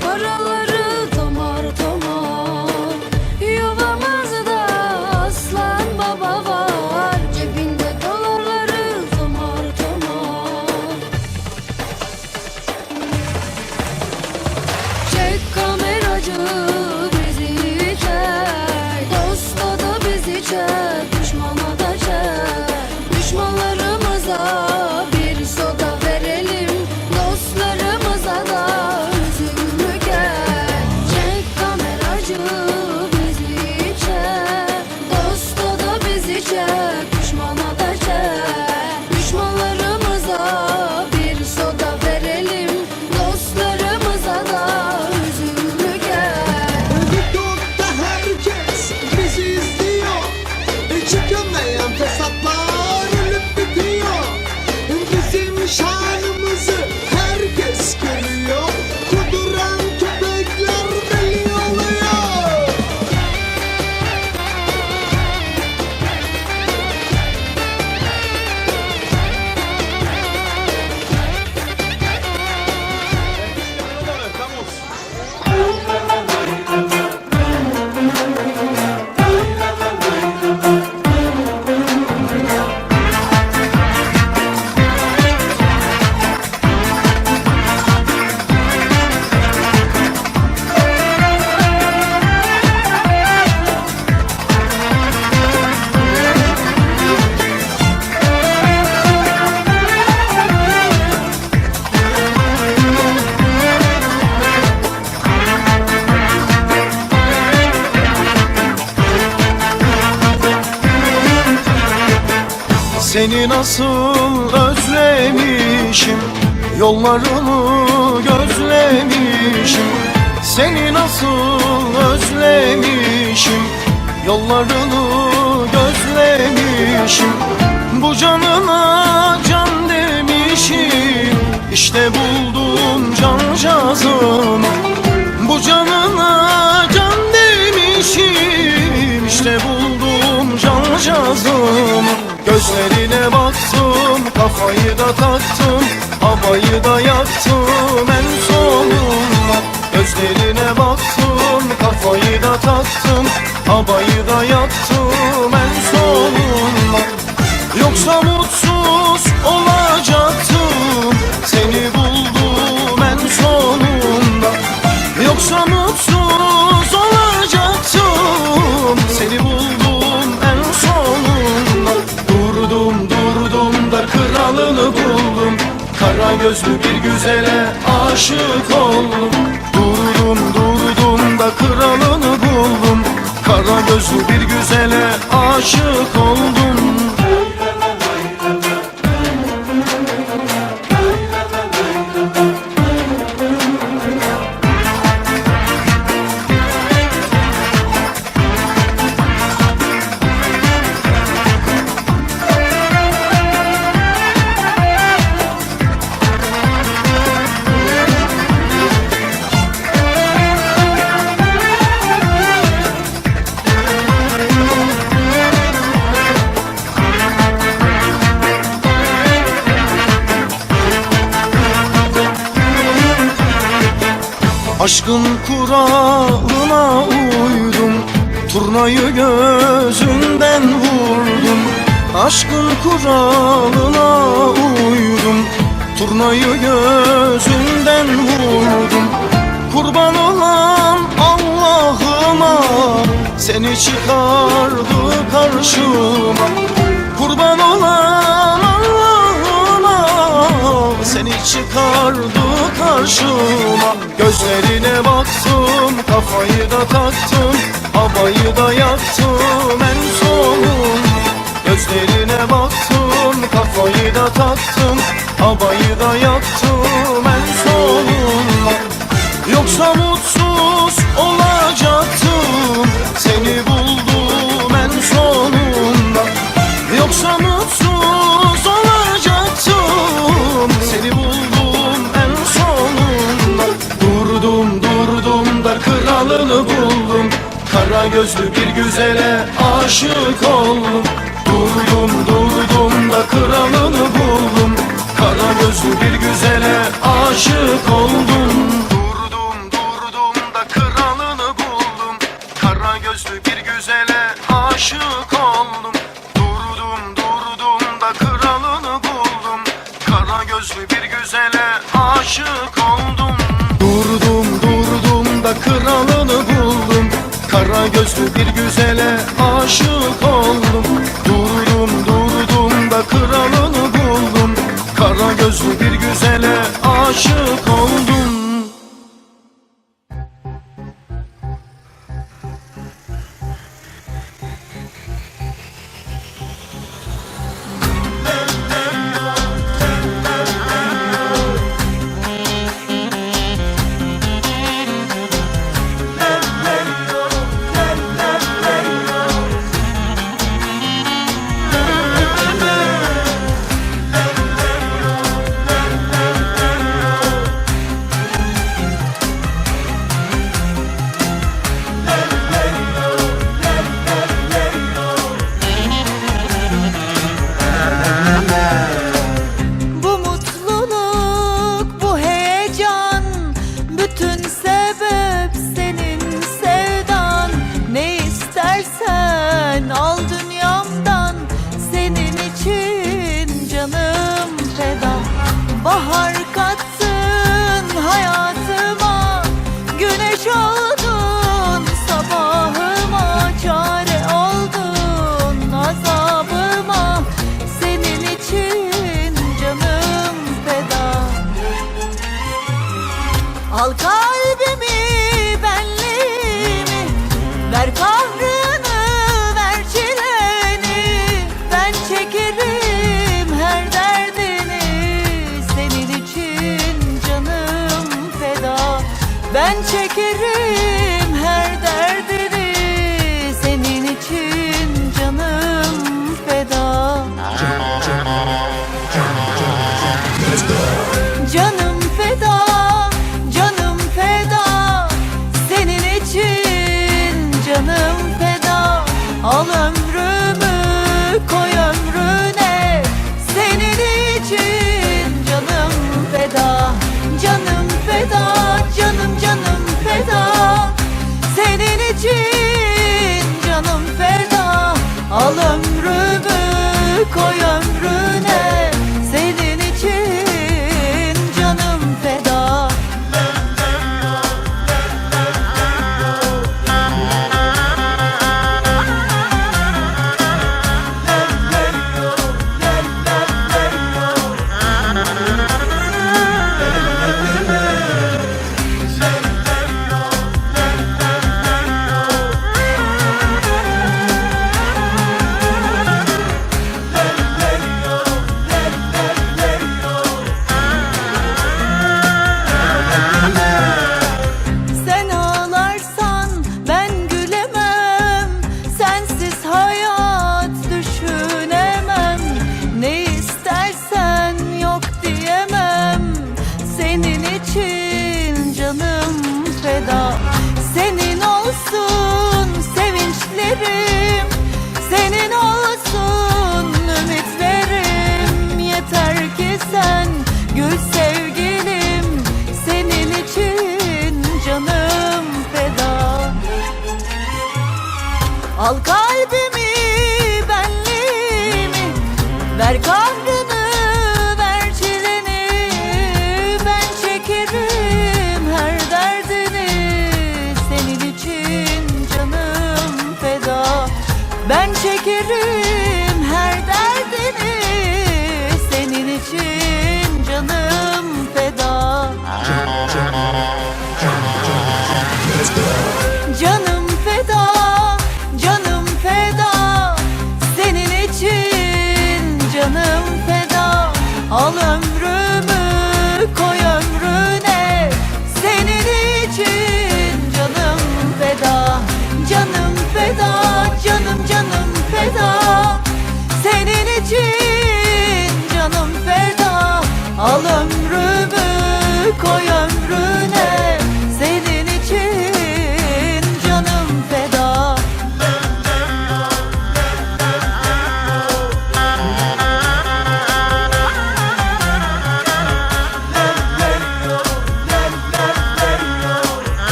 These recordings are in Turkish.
paralar Seni nasıl özlemişim? Yollarını gözlemişim. Seni nasıl özlemişim? Yollarını gözlemişim. Bu canına can demişim. İşte buldum cancağızımı Bu Gözlerine baktım kafayı da taktım Havayı da yaktım en sonunda. Gözlerine baktım kafayı da taktım Havayı da yaktım gözlü bir güzele aşık oldum. Durdum durdum da kralını buldum. Kara gözlü bir güzele aşık oldum Aşkın kuralına uydum Turnayı gözünden vurdum. Aşkın kuralına uydum Turnayı gözünden vurdum. Kurban olan Allah'ıma Seni çıkardı karşıma. Kurban olan Allah'ıma Seni çıkardı karşıma. Gözlerine baktım kafayı da taktım Havayı da yaktım en son Gözlerine baktım kafayı da taktım Havayı da yaktım en son Yoksa mutsuz Kara gözlü bir güzele aşık oldum Durdum durdum da kralını buldum. Kara gözlü bir güzele aşık oldum. Durdum durdum da kralını buldum. Kara gözlü bir güzele aşık oldum. Durdum durdum da kralını buldum. Kara gözlü bir güzele aşık oldum. Durdum durdum da kralını buldum Kara gözlü bir güzele aşık oldum. Durdum durdum da kralını buldum. Kara gözlü bir güzele aşık oldum Halka!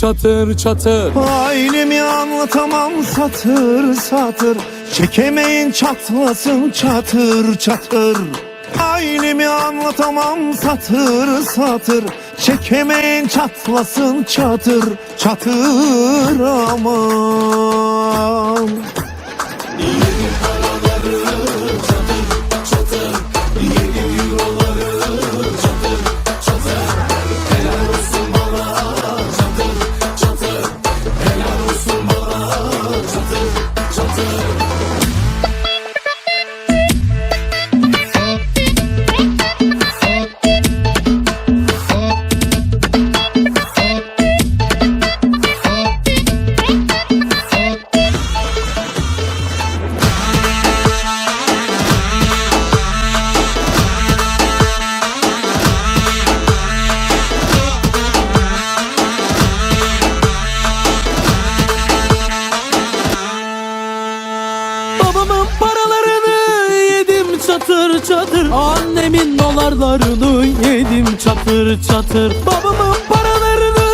çatır çatır. Ailemi anlatamam satır satır. Çekemeyin çatlasın çatır çatır. Ailemi anlatamam satır satır. Çekemeyin çatlasın çatır çatır. Aman. çatır çatır. Babamın paralarını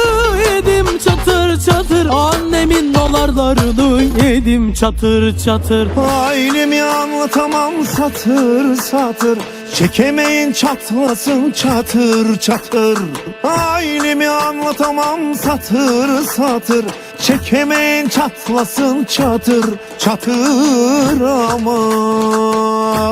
yedim çatır çatır. Annemin dolarlarını yedim çatır çatır. Ailemi anlatamam satır satır. Çekemeyin çatlasın çatır çatır. Ailemi anlatamam satır satır. Çekemeyin çatlasın çatır çatır. Aman.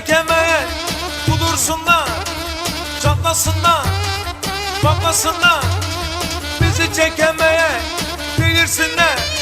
çekemez. Bulursunlar Çatlasınlar Patlasınlar. Bizi çekemeye Bilirsinler